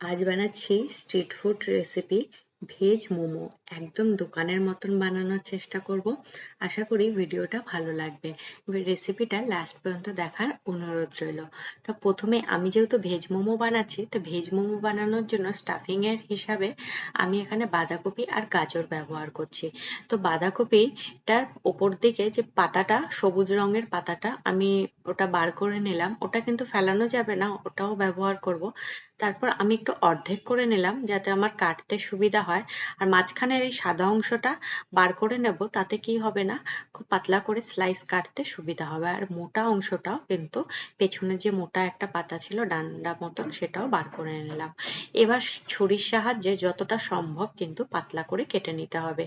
আজ বানাচ্ছি street food recipe veg momo. একদম দোকানের মতন বানানোর চেষ্টা করব। আশা করি ভিডিওটা ভালো লাগবে। রেসিপিটা লাস্ট পর্যন্ত দেখার অনুরোধ রইল। তো প্রথমে আমি যেহেতু ভেজ মোমো বানাচ্ছি, তো ভেজ মোমো বানানোর জন্য স্টাফিং এর হিসাবে আমি এখানে বাঁধাকপি আর গাজর ব্যবহার করছি। তো বাঁধাকপিটার ওপর দিকে যে পাতাটা, সবুজ রঙের পাতাটা আমি ওটা বার করে নিলাম। ওটা কিন্তু ফেলানো যাবে না, ওটাও ব্যবহার করব। তারপর আমি একটু অর্ধেক করে নিলাম যাতে আমার কাটতে সুবিধা হয়। আর মাঝখানের এই সাদা অংশটা বার করে নেব, তাতে কি হবে না, খুব পাতলা করে স্লাইস কাটতে সুবিধা হবে। আর মোটা অংশটাও কিন্তু পেছনের যে মোটা একটা পাতা ছিল, ডান্ডা মতন সেটাও বার করে নিলাম। এবার ছুরির সাহায্যে যতটা সম্ভব কিন্তু পাতলা করে কেটে নিতে হবে।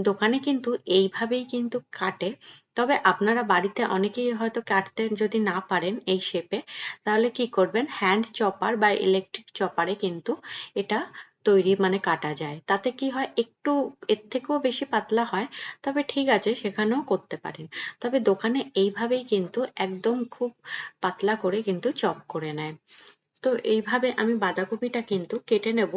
দোকানে কিন্তু এইভাবেই কিন্তু কাটে। তবে আপনারা বাড়িতে অনেকেই হয়তো কাটতে যদি না পারেন এই শেপে তাহলে কি করবেন? হ্যান্ড চপার বা ইলেকট্রিক চপারে কিন্তু এটা তৈরি মানে কাটা যায়। তাতে কি হয়? একটু এর থেকেও বেশি পাতলা হয়, তবে ঠিক আছে, সেখানেও করতে পারেন। তবে দোকানে এইভাবেই কিন্তু একদম খুব পাতলা করে কিন্তু চপ করে নেয়। তো এইভাবে আমি বাঁধাকপিটা কিন্তু কেটে নেব।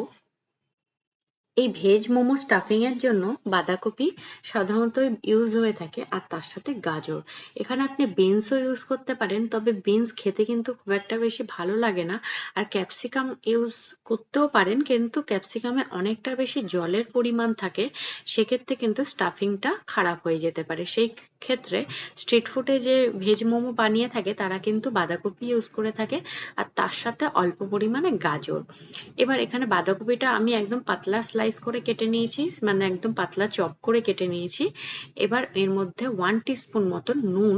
এই ভেজ মোমো স্টাফিং এর জন্য বাঁধাকপি সাধারণত ইউজ হয়ে থাকে আর তার সাথে গাজর। এখানে আপনি বিনসও ইউজ করতে পারেন, তবে বিনস খেতে কিন্তু খুব একটা বেশি ভালো লাগে না। আর ক্যাপসিকাম ইউজ করতেও পারেন, কিন্তু ক্যাপসিকামে অনেকটা বেশি জলের পরিমাণ থাকে, সেক্ষেত্রে কিন্তু স্টাফিংটা খারাপ হয়ে যেতে পারে। সেই ক্ষেত্রে স্ট্রিট ফুডে যে ভেজ মোমো বানিয়ে থাকে, তারা কিন্তু বাঁধাকপি ইউজ করে থাকে, আর তার সাথে অল্প পরিমাণে গাজর। এবার এখানে বাঁধাকপিটা আমি একদম পাতলা স্লাইস করে কেটে নিয়েছি মানে একদম পাতলা চপ করে কেটে নিয়েছি। এবার এর মধ্যে ওয়ান টিস্পুন মতন নুন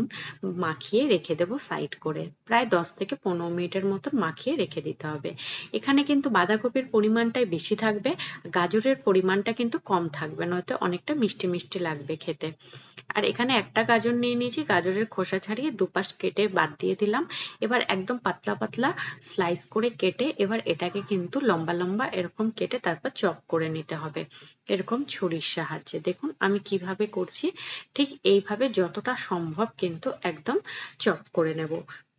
মাখিয়ে রেখে দেবো সাইড করে। প্রায় দশ থেকে পনেরো মিনিটের মতো মাখিয়ে রেখে দিতে হবে। এখানে কিন্তু বাঁধাকপির পরিমাণটাই বেশি থাকবে, গাজরের পরিমাণটা কিন্তু কম থাকবে, নয়তো অনেকটা মিষ্টি মিষ্টি লাগবে খেতে। আর এখানে একটা গাজর নিয়ে নিয়েছি, গাজরের খোসা ছাড়িয়ে দুপাশ কেটে বাদ দিয়ে দিলাম। এবার একদম পাতলা পাতলা স্লাইস করে কেটে এবার এটাকে কিন্তু লম্বা লম্বা এরকম কেটে তারপর চপ করে নিতে হবে। এরকম ছুরির সাহায্যে। দেখুন, আমি কীভাবে করছি, ঠিক এইভাবে যতটা সম্ভব কিন্তু একদম চপ করে নেব।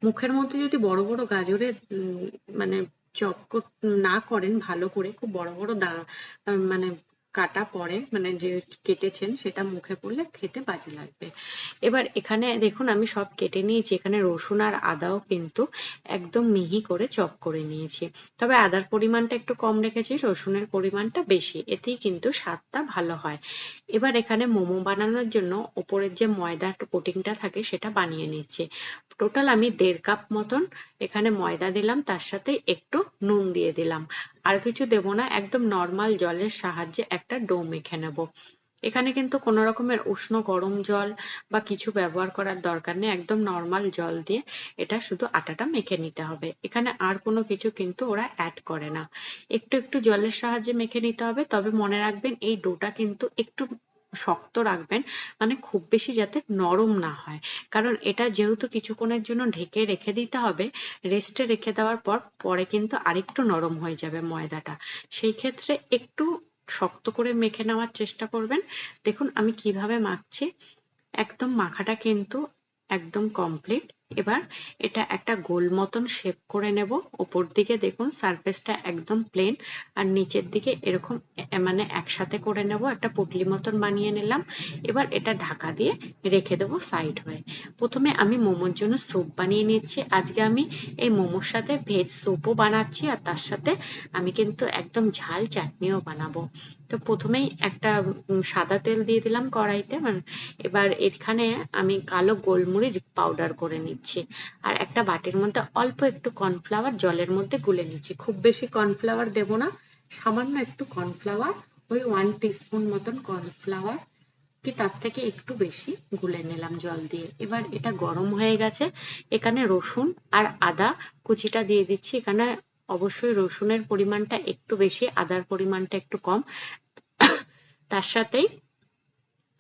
মুখের মধ্যে যদি বড় বড় গাজরের মানে চপ না করেন ভালো করে, খুব বড় বড় দা মানে কাটা পরে মানে যে কেটেছেন সেটা মুখে পড়লে খেতে বাজে লাগবে। এবার এখানে দেখুন, আমি সব কেটে নিয়েছি। এখানে রসুন আর আদাও কিন্তু একদম মিহি করে চপ করে নিয়েছি। তবে আদার পরিমাণটা একটু কম রেখেছি, রসুনের পরিমাণটা বেশি। এতেই কিন্তু স্বাদটা ভালো হয়। এবার এখানে মোমো বানানোর জন্য ওপরের যে ময়দার কোটিংটা থাকে সেটা বানিয়ে নিচ্ছি। টোটাল আমি দেড় কাপ মতন এখানে ময়দা দিলাম, তার সাথে একটু নুন দিয়ে দিলাম। আর কিছু দেব না, একদম নর্মাল জলের সাহায্যে একটা ডো মেখে নেব। এখানে কিন্তু কোনো রকমের উষ্ণ গরম জল বা কিছু ব্যবহার করার দরকার নেই, একদম নর্মাল জল দিয়ে এটা শুধু আটাটা মেখে নিতে হবে। এখানে আর কোনো কিছু কিন্তু ওরা অ্যাড করে না। একটু একটু জলের সাহায্যে মেখে নিতে হবে, তবে মনে রাখবেন এই ডোটা কিন্তু একটু শক্ত রাখবেন মানে খুব বেশি যাতে নরম না হয়। কারণ এটা যেহেতু কিছুক্ষণের জন্য ঢেকে রেখে দিতে হবে রেস্টে রেখে দেওয়ার পর পরে কিন্তু আরেকটু নরম হয়ে যাবে ময়দাটা। সেই ক্ষেত্রে একটু শক্ত করে মেখে নেওয়ার চেষ্টা করবেন। দেখুন আমি কীভাবে মাখছি। একদম মাখাটা কিন্তু একদম কমপ্লিট এবার এটা একটা গোল মতন শেপ করে নেব। ওপর দিকে দেখুন সারফেসটা একদম প্লেন আর নিচের দিকে এরকম মানে একসাথে করে নেব। একটা পুটলি মতন বানিয়ে নিলাম। এবার এটা ঢাকা দিয়ে রেখে দেবো সাইড হয়ে। প্রথমে আমি মোমোর জন্য স্যুপ বানিয়ে নিচ্ছি। আজকে আমি এই মোমোর সাথে ভেজ স্যুপও বানাচ্ছি আর তার সাথে আমি কিন্তু একদম ঝাল চাটনিও বানাবো। তো প্রথমেই একটা সাদা তেল দিয়ে দিলাম কড়াইতে। মানে এবার এখানে আমি কালো গোলমরিচ পাউডার করে নিচ্ছি। আর একটা বাটির মধ্যে অল্প একটু কর্নফ্লাওয়ার জলের মধ্যে গুলে নিচ্ছি। খুব বেশি কর্নফ্লাওয়ার দেব না, সামান্য একটু কর্নফ্লাওয়ার ওই ওয়ান টিস্পুন মতন কর্নফ্লাওয়ার কি তার থেকে একটু বেশি গুলে নিলাম জল দিয়ে। এবার এটা গরম হয়ে গেছে, এখানে রসুন আর আদা কুচিটা দিয়ে দিচ্ছি। এখানে অবশ্যই রসুনের পরিমাণটা একটু বেশি, আদার পরিমাণটা একটু কম। তার সাথেই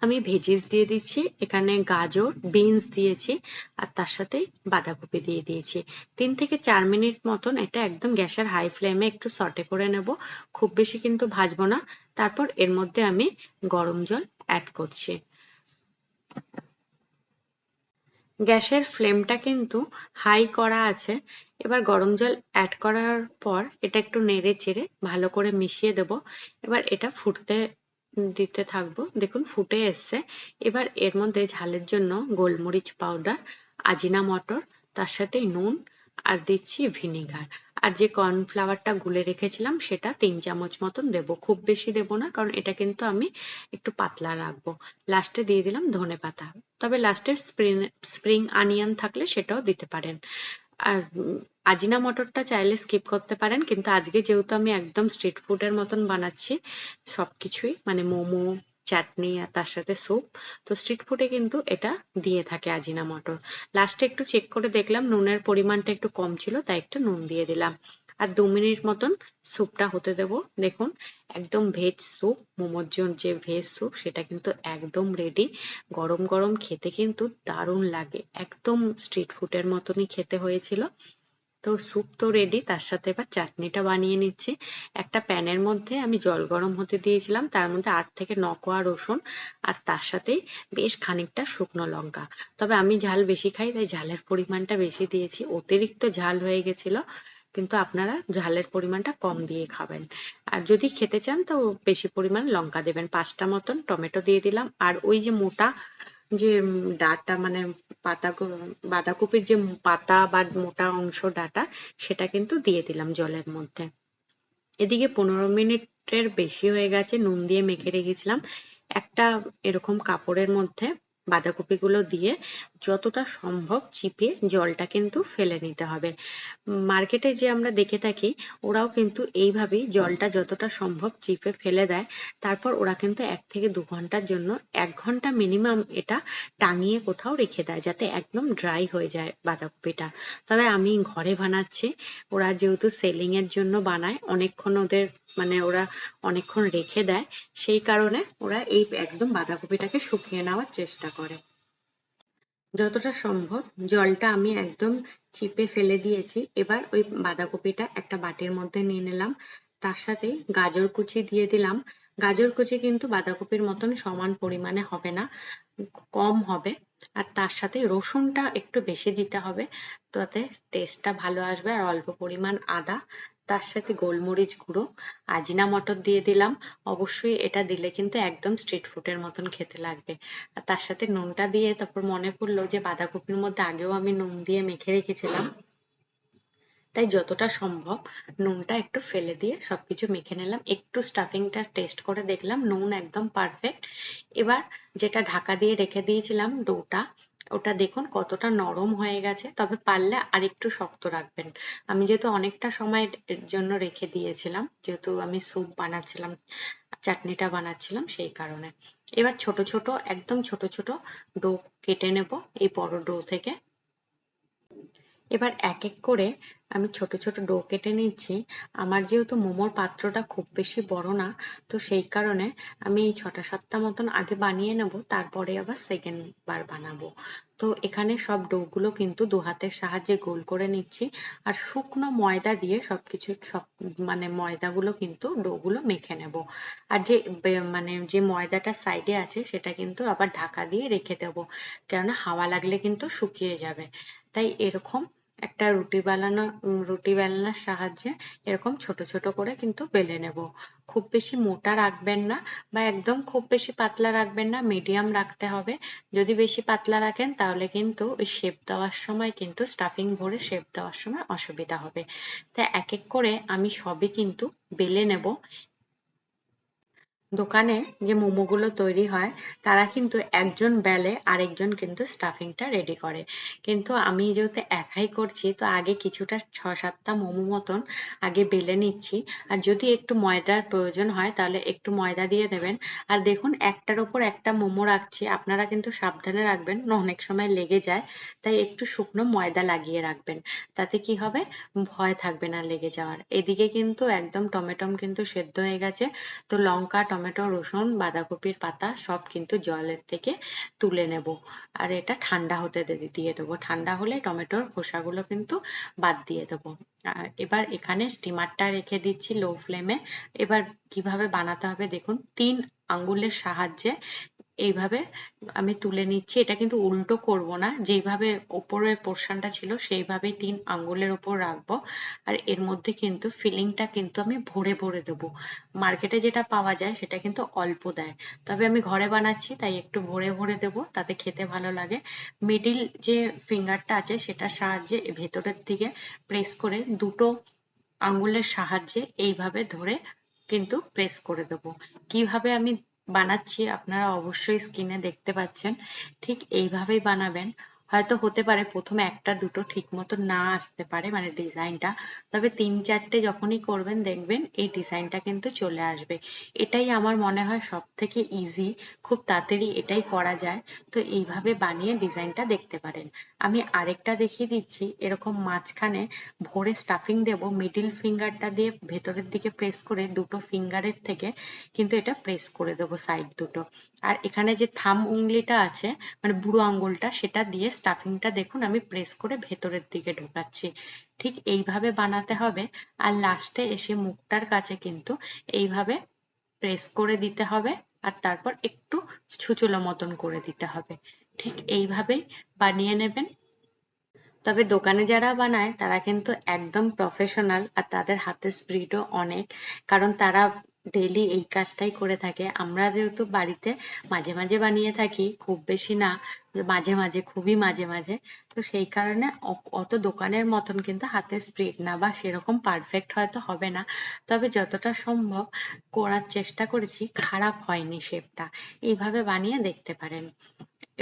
আমি ভেজিস দিয়ে দিচ্ছি, এখানে গাজর বিনস দিয়েছি, আর তার সাথে বাঁধাকপি দিয়ে দিয়েছি। তিন থেকে চার মিনিট মতন এটা একদম গ্যাসের হাই ফ্লেমে একটু সটে করে নেব। খুব বেশি কিন্তু ভাজবো না। তারপর এর মধ্যে আমি গরম জল অ্যাড করছি। গ্যাসের ফ্লেমটা কিন্তু হাই করা আছে। এবার গরম জল অ্যাড করার পর এটা একটু নেড়ে চেড়ে ভালো করে মিশিয়ে দেব। এবার এটা ফুটতে দিতে থাকব। দেখুন, ফুটে এসছে। এবার এর মধ্যে ঝালের জন্য গোলমরিচ পাউডার, আজিনা মটর, তার সাথে নুন, আর দিচ্ছি ভিনিগার। আর যে কর্নফ্লাওয়ারটা গুলে রেখেছিলাম, সেটা তিন চামচ মতন দেব। খুব বেশি দেব না, কারণ এটা কিন্তু আমি একটু পাতলা রাখব। লাস্টে দিয়ে দিলাম ধনে পাতা তবে লাস্টের স্প্রিং স্প্রিং আনিয়ন থাকলে সেটাও দিতে পারেন। আর আজিনা মটরটা চাইলে স্কিপ করতে পারেন, কিন্তু আজকে যেহেতু আমি একদম স্ট্রিট ফুডের মতন বানাচ্ছি সব কিছুই মানে মোমো, চাটনি আর তার সাথে স্যুপ তো স্ট্রিট ফুডে কিন্তু এটা দিয়ে থাকে আজিনা মটর। লাস্টে একটু চেক করে দেখলাম, নুনের পরিমাণটা একটু কম ছিল, তাই একটু নুন দিয়ে দিলাম। আর দু মিনিট মতন স্যুপটা হতে দেব। দেখুন, একদম ভেজ স্যুপ মোমোর জন্য যে ভেজ স্যুপ সেটা কিন্তু একদম রেডি গরম গরম খেতে কিন্তু দারুণ লাগে। একদম স্ট্রিট ফুডের মতনই খেতে হয়েছিল। তো স্যুপ তো রেডি তার সাথে এবার চাটনিটা বানিয়ে নিচ্ছি। একটা প্যানের মধ্যে আমি জল গরম হতে দিয়েছিলাম, তার মধ্যে আট থেকে ন কোয়া রসুন আর তার সাথেই বেশ খানিকটা শুকনো লঙ্কা। তবে আমি ঝাল বেশি খাই, তাই ঝালের পরিমাণটা বেশি দিয়েছি। অতিরিক্ত ঝাল হয়ে গেছিল। কিন্তু আপনারা ঝালের পরিমাণটা কম দিয়ে খাবেন। আর যদি খেতে চান তো বেশি পরিমাণ লঙ্কা দেবেন। পাঁচটা মতন টমেটো দিয়ে দিলাম। আর ওই যে মোটা যে ডাটা মানে পাতা বাঁধাকপির যে পাতা বা মোটা অংশ ডাটা, সেটা কিন্তু দিয়ে দিলাম জলের মধ্যে। এদিকে পনেরো মিনিটের বেশি হয়ে গেছে, নুন দিয়ে মেখে রেখেছিলাম। একটা এরকম কাপড়ের মধ্যে বাঁধাকপিগুলো দিয়ে যতটা সম্ভব চিপে জলটা কিন্তু ফেলে নিতে হবে। মার্কেটে যে আমরা দেখে থাকি, ওরাও কিন্তু এইভাবেই জলটা যতটা সম্ভব চিপে ফেলে দেয়। তারপর ওরা কিন্তু এক থেকে দু ঘণ্টার জন্য, এক ঘণ্টা মিনিমাম এটা টাঙিয়ে কোথাও রেখে দেয় যাতে একদম ড্রাই হয়ে যায় বাঁধাকপিটা। তবে আমি ঘরে বানাচ্ছি, ওরা যেহেতু সেলিং এর জন্য বানায়, অনেকক্ষণ ওদের মানে ওরা অনেকক্ষণ রেখে দেয়, সেই কারণে ওরা এই একদম বাঁধাকপিটাকে শুকিয়ে নেওয়ার চেষ্টা করে। যতটা সম্ভব জলটা আমি একদম চিপে ফেলে দিয়েছি। এবার ওই বাঁধাকপিটা একটা বাটির মধ্যে নিয়ে নিলাম। তার সাথে গাজর কুচি দিয়ে দিলাম। গাজর কুচি কিন্তু বাঁধাকপির মতন সমান পরিমাণে হবে না, কম হবে। আর তার সাথে রসুনটা একটু বেশি দিতে হবে, তাতে টেস্টটা ভালো আসবে। আর অল্প পরিমাণ আদা তার সাথে গোলমরিচ গুঁড়ো, আজিনা মটর দিয়ে দিলাম। অবশ্যই এটা দিলে কিন্তু একদম স্ট্রিট ফুডের মতন খেতে লাগবে। আর তার সাথে নুনটা দিয়ে তারপর মনে পড়ল যে বাঁধাকপির মধ্যে আগেও আমি নুন দিয়ে মেখে রেখেছিলাম। তাই যতটা সম্ভব নুনটা একটু ফেলে দিয়ে সবকিছু মেখে নিলাম। একটু স্টাফিংটা টেস্ট করে দেখলাম নুন একদম পারফেক্ট এবার যেটা ঢাকা দিয়ে রেখে দিয়েছিলাম ডোটা ওটা দেখুন কতটা নরম হয়ে গেছে, তবে পারলে আর একটু শক্ত রাখবেন। আমি যেহেতু অনেকটা সময়ের জন্য রেখে দিয়েছিলাম, যেহেতু আমি স্যুপ বানাচ্ছিলাম, চাটনিটা বানাচ্ছিলাম সেই কারণে। এবার ছোট ছোট, একদম ছোট ছোট ডো কেটে নেব এই বড় ডো থেকে। এবার এক এক করে আমি ছোট ছোট ডো কেটে নিচ্ছি। আমার যেহেতু মোমোর পাত্রটা খুব বেশি বড় না, তো সেই কারণে আমি ছটা সাতটা মতন আগে বানিয়ে নেব, তারপরে আবার সেকেন্ড বার বানাবো। তো এখানে সব ডো গুলো কিন্তু দু হাতের সাহায্যে গোল করে নিচ্ছি, আর শুকনো ময়দা দিয়ে সবকিছু সব মানে ময়দাগুলো কিন্তু ডো গুলো মেখে নেব। আর যে মানে যে ময়দাটা সাইডে আছে সেটা কিন্তু আবার ঢাকা দিয়ে রেখে দেবো, কেননা হাওয়া লাগলে কিন্তু শুকিয়ে যাবে। তাই এরকম একটা রুটি বানানো রুটি বেলনার সাহায্যে এরকম ছোট ছোট করে কিন্তু বেলে নেব। খুব বেশি মোটা রাখবেন না বা একদম খুব বেশি পাতলা রাখবেন না, মিডিয়াম রাখতে হবে। যদি বেশি পাতলা রাখেন তাহলে কিন্তু ওই শেপ দেওয়ার সময় কিন্তু, স্টাফিং ভরে শেপ দেওয়ার সময় অসুবিধা হবে। তাই এক এক করে আমি সবই কিন্তু বেলে নেব। দোকানে যে মোমোগুলো তৈরি হয়, তারা কিন্তু একজন বেলে আরেকজন কিন্তু স্টাফিংটা রেডি করে। কিন্তু আমি যেহেতু একাই করছি, তো আগে কিছুটা ছ সাতটা মোমো মতন আগে বেলে নিচ্ছি। আর যদি একটু ময়দার প্রয়োজন হয়, তাহলে একটু ময়দা দিয়ে দেবেন। আর দেখুন, একটার ওপর একটা মোমো রাখছি। আপনারা কিন্তু সাবধানে রাখবেন অনেক সময় লেগে যায়। তাই একটু শুকনো ময়দা লাগিয়ে রাখবেন। তাতে কি হবে? ভয় থাকবে না লেগে যাওয়ার। এদিকে কিন্তু একদম টমেটম কিন্তু সেদ্ধ হয়ে গেছে। তো লঙ্কা টমেটো, রসুন, বাঁধাকপির পাতা সব কিন্তু জলের থেকে তুলে নেব। আর এটা ঠান্ডা হতে দিয়ে দেবো। ঠান্ডা হলে টমেটোর খোসাগুলো কিন্তু বাদ দিয়ে দেবো। এবার এখানে স্টিমারটা রেখে দিচ্ছি লো ফ্লেমে। এবার কীভাবে বানাতে হবে দেখুন, তিন আঙ্গুলের সাহায্যে এইভাবে আমি তুলে নিচ্ছি। এটা কিন্তু উল্টো করব না। যেইভাবে ওপরের পোর্শনটা ছিল, সেইভাবেই তিন আঙ্গুলের ওপর রাখব। আর এর মধ্যে কিন্তু ফিলিংটা কিন্তু আমি ভরে ভরে দেবো। মার্কেটে যেটা পাওয়া যায়, সেটা কিন্তু অল্প দেয়। তবে আমি ঘরে বানাচ্ছি, তাই একটু ভরে ভরে দেবো, তাতে খেতে ভালো লাগে। মিডিল যে ফিঙ্গারটা আছে, সেটার সাহায্যে ভেতরের দিকে প্রেস করে দুটো আঙ্গুলের সাহায্যে এইভাবে ধরে কিন্তু প্রেস করে দেবো। কীভাবে আমি বানাচ্ছি আপনারা অবশ্যই স্ক্রিনে দেখতে পাচ্ছেন। ঠিক এইভাবেই বানাবেন। হয়তো হতে পারে প্রথমে একটা, দুটো ঠিক মতো না আসতে পারে মানে ডিজাইনটা। তবে তিন চারটে যখনই করবেন, দেখবেন এই ডিজাইনটা কিন্তু চলে আসবে। এটাই আমার মনে হয় সব থেকে ইজি খুব তাড়াতাড়ি এটাই করা যায়। তো এইভাবে বানিয়ে ডিজাইনটা দেখতে পারেন। আমি আরেকটা দেখিয়ে দিচ্ছি, এরকম মাঝখানে ভরে স্টাফিং দেব মিডিল ফিঙ্গারটা দিয়ে ভেতরের দিকে প্রেস করে দুটো ফিঙ্গারের থেকে কিন্তু এটা প্রেস করে দেবো সাইড দুটো। আর এখানে যে থাম উংলিটা আছে মানে বুড়ো আঙ্গুলটা, সেটা দিয়ে স্টাফিংটা দেখুন, আমি প্রেস করে ভেতরের দিকে ঢোকাচ্ছি। ঠিক এইভাবে বানাতে হবে। আর লাস্টে এসে মুখটার কাছে কিন্তু এইভাবে প্রেস করে দিতে হবে। আর তারপর একটু ছুচুলো মতন করে দিতে হবে। ঠিক এইভাবেই বানিয়ে নেবেন। তবে দোকানে যারা বানায়, তারা কিন্তু একদম প্রফেশনাল আর তাদের হাতের স্পিডও অনেক। কারণ তারা ডেইলি এই কাজটাই করে থাকে। আমরা যেহেতু বাড়িতে মাঝে মাঝে বানিয়ে থাকি, খুব বেশি না, মাঝে মাঝে, খুবই মাঝে মাঝে, তো সেই কারণে অত দোকানের মতন কিন্তু হাতের স্পিড না বা সেরকম পারফেক্ট হয়তো হবে না। তবে যতটা সম্ভব করার চেষ্টা করেছি, খারাপ হয়নি শেপটা এইভাবে বানিয়ে দেখতে পারেন।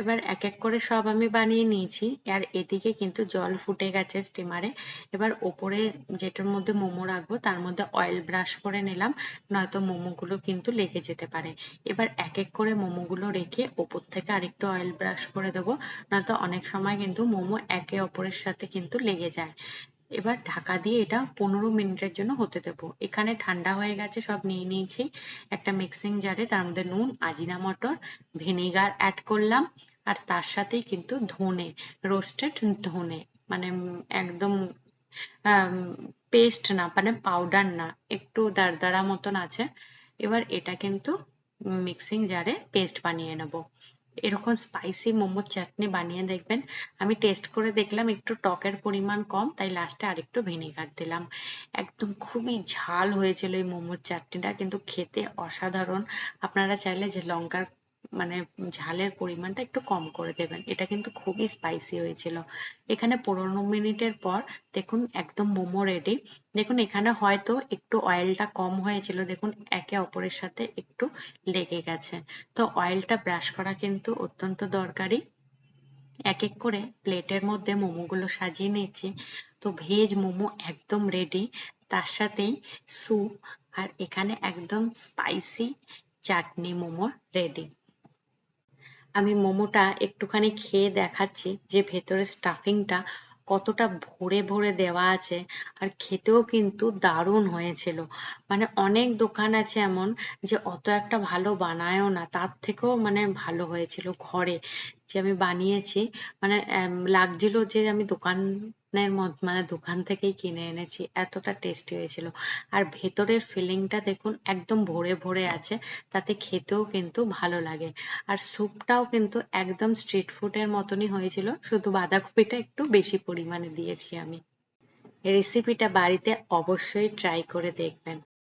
এবার এক এক করে সব আমি বানিয়ে নিয়েছি। আর এদিকে কিন্তু জল ফুটে গেছে স্টিমারে এবার ওপরে যেটার মধ্যে মোমো রাখব, তার মধ্যে অয়েল ব্রাশ করে নিলাম, নয়তো মোমোগুলো কিন্তু লেগে যেতে পারে। এবার এক এক করে মোমোগুলো রেখে ওপর থেকে আরেকটু অয়েল ব্রাশ করে দেবো, নয়তো অনেক সময় কিন্তু মোমো একে অপরের সাথে কিন্তু লেগে যায়। এবার ঢাকা দিয়ে এটা পনেরো মিনিটের জন্য হতে দেবো। এখানে ঠান্ডা হয়ে গেছে, সব নিয়ে নিয়েছি। একটা মিক্সিং জারে তার মধ্যে নুন, আজিনা মটর ভিনেগার অ্যাড করলাম। আর তার সাথেই কিন্তু ধনে রোস্টেড ধনে মানে একদম পেস্ট না মানে পাউডার না, একটু দারদারা মতন আছে। এবার এটা কিন্তু মিক্সিং জারে পেস্ট বানিয়ে নেব। এরকম স্পাইসি মোমোর চাটনি বানিয়ে দেখবেন। আমি টেস্ট করে দেখলাম একটু টকের পরিমাণ কম, তাই লাস্টে আরেকটু ভিনেগার দিলাম। একদম খুবই ঝাল হয়েছিল এই মোমোর চাটনিটা, কিন্তু খেতে অসাধারণ। আপনারা চাইলে যে লঙ্কার মানে ঝালের পরিমাণটা একটু কম করে দেবেন। এটা কিন্তু খুবই স্পাইসি হয়েছিল। এখানে পনেরো মিনিটের পর দেখুন একদম মোমো রেডি দেখুন এখানে হয়তো একটু অয়েলটা কম হয়েছিল। দেখুন একে অপরের সাথে একটু লেগে গেছে। তো অয়েলটা ব্রাশ করা কিন্তু অত্যন্ত দরকারি। এক এক করে প্লেটের মধ্যে মোমোগুলো সাজিয়ে নিয়েছি তো ভেজ মোমো একদম রেডি তার সাথেই স্যুপ আর এখানে একদম স্পাইসি চাটনি মোমো রেডি আমি মোমোটা একটুখানি খেয়ে দেখাচ্ছি যে ভেতরে স্টাফিংটা কতটা ভরে ভরে দেওয়া আছে আর খেতেও কিন্তু দারুণ হয়েছিল। মানে অনেক দোকান আছে এমন যে অত একটা ভালো বানায়ও না, তার থেকেও মানে ভালো হয়েছিল ঘরে। যে আমি বানিয়েছি মানে লাগছিল যে আমি দোকান এর মানে দোকান থেকেই কিনে এনেছি, এতটা টেস্টি হয়েছিল। আর ভেতরের ফিলিংটা দেখুন, একদম ভরে ভরে আছে, তাতে খেতেও কিন্তু ভালো লাগে। আর স্যুপটাও কিন্তু একদম স্ট্রিট ফুডের মতনই হয়েছিল, শুধু বাঁধাকপিটা একটু বেশি পরিমাণে দিয়েছি আমি। রেসিপিটা বাড়িতে অবশ্যই ট্রাই করে দেখবেন।